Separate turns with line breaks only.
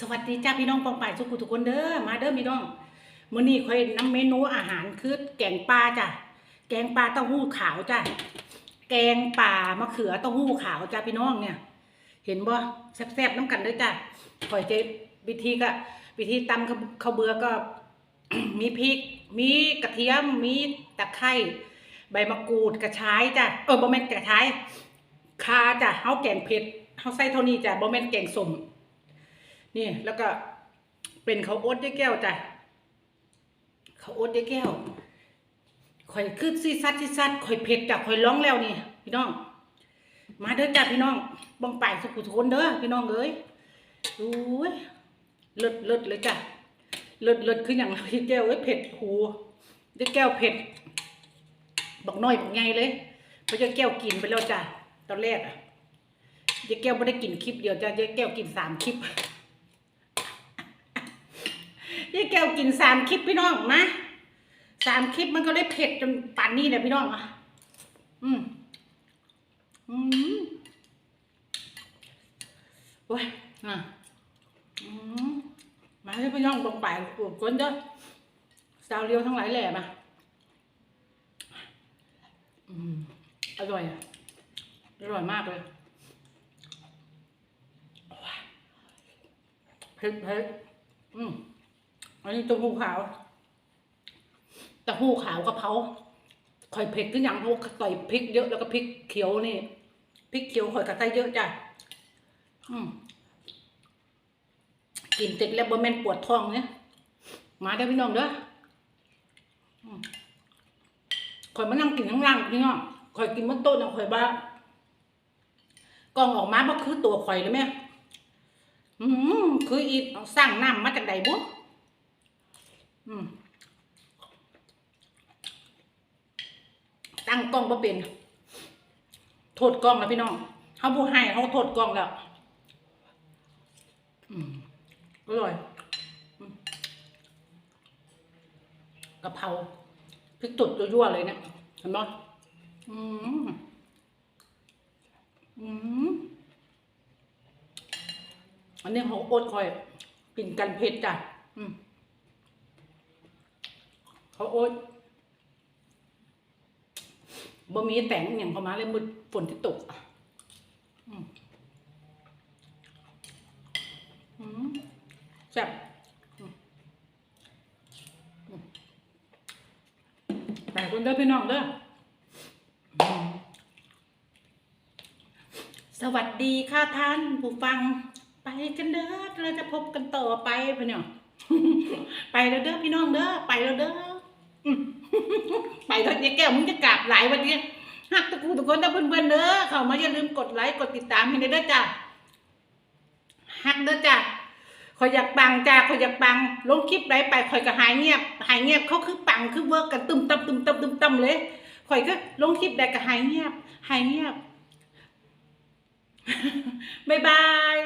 สวัสดีจ้าพี่น้องปองป่ายสุขุทุกคนเด้อมาเด้อพี่น้องมื้อนี้ค่อยนำเมนูอาหารคือแกงปลาจ้ะแกงปลาเต้าหู้ขาวจ้ะแกงป่ามะเขือเต้าหู้ขาวจ้าพี่น้องเนี่ย เห็นบ่แซ่บๆน้ำกันเด้อจ้ะข่อยจะวิธีก็วิธีตำข้าวเบือก็ มีพริก มีกระเทียมมีตะไคร้ใบมะกรูดกระชายจ้ะเออบ่แม่นกระชายคาจ้ะเฮาแกงเผ็ดเฮาใส่เท่านี้จ้ะบ่แม่นแกงส้ม นี่แล้วก็เป็นข้าวโอ๊ตยายแก้วจ้ะข้าวโอ๊ตยายแก้วข่อยคือซีซัดซีซัดข่อยเผ็ดจ้ะข่อยร้องแล้วนี่ พี่น้อง มาเด้อจ้ะพี่น้องบ้องป่ายสุขุทุคนเด้อพี่น้องเอ้ยอุ้ยเลิศเลิศเลยจ้ะเลิศเลิศคืออย่างไรยายแก้วเอ้ยเผ็ดหูยายแก้วเผ็ดบักน้อยบักใหญ่เลยเพราะยายแก้วกินไปแล้วจ้ะตอนแรกอะยายแก้วไม่ได้กินคลิปเดียวจ้ะยายแก้วกินสามคลิป ยายแก้วกินสามคลิปพี่น้องนะสามคลิปมันก็เลยเผ็ดจนป่านนี้เลยพี่น้องอะอืมอืมโอ้ยอะอืมมาให้พี่น้องลงไปปวดก้นเด้อสาวเรียวทั้งหลายแหล่มาอืมอร่อยอะอร่อยมากเลยเผ็ดเผ็ดอืม อันนี้ต้าหู้ขาวเต้าหู้ขาวกะเพราข่อยเผ็ดขึ้นอย่างเพราะใส่พริกเยอะแล้วก็พริกเขียวนี่พริกเขียวข่อยกระใส่เยอะจ้ะอืมกินติดแล้วบ่แม่นปวดท้องเนี่ยมาได้พี่น้องเด้อข่อยมานั่งกินข้างล่างพี่น้องข่อยกินบนโต๊ะนะข่อยบ้ากองออกมาบ่คือตัวข่อยเลยแม่อืมคืออีสร้างน้ำมาจากใดบุอืม ตั้งกล้องบ่เป็น โทษกล้องแล้วพี่น้องเขาผู้ให้เขาโทษกล้องแล้วอร่อยอืมกะเพราพริกตุดยั่วๆเลยเนี่ยเห็นไหมอืมอืมอันนี้เขาโอดคอยกินกันเผ็ดจ้ะอืม โอ๊ยบ่มีแต่งอย่างเข้ามาเลยมืดฝนที่ตกอืมอืมแซ่บแต่คนเด้อพี่น้องเด้อสวัสดีค่ะท่านผู้ฟัง ไปกันเด้อเราจะพบกันต่อไปพี่น้องไปแล้วเด้อพี่น้องเด้อไปแล้วเด้อ ไปเถอะยายแก้วมึงจะกราบหลายวันนี้หักตะกูทุกคนนะเพื่อนๆเด้อเข้ามาอย่าลืมกดไลค์กดติดตามให้ได้เด้อจ้ะหักเด้อจ้ะคอยอยากปังจ้าคอยอยากปังลงคลิปไรไปคอยก็หายเงียบ หายเงียบเขาคือปังคือเวิร์กกันตึมตัมตึมตัมตึมตัมเลยคอยก็ลงคลิปใดก็หายเงียบ หายเงียบ บ๊ายบาย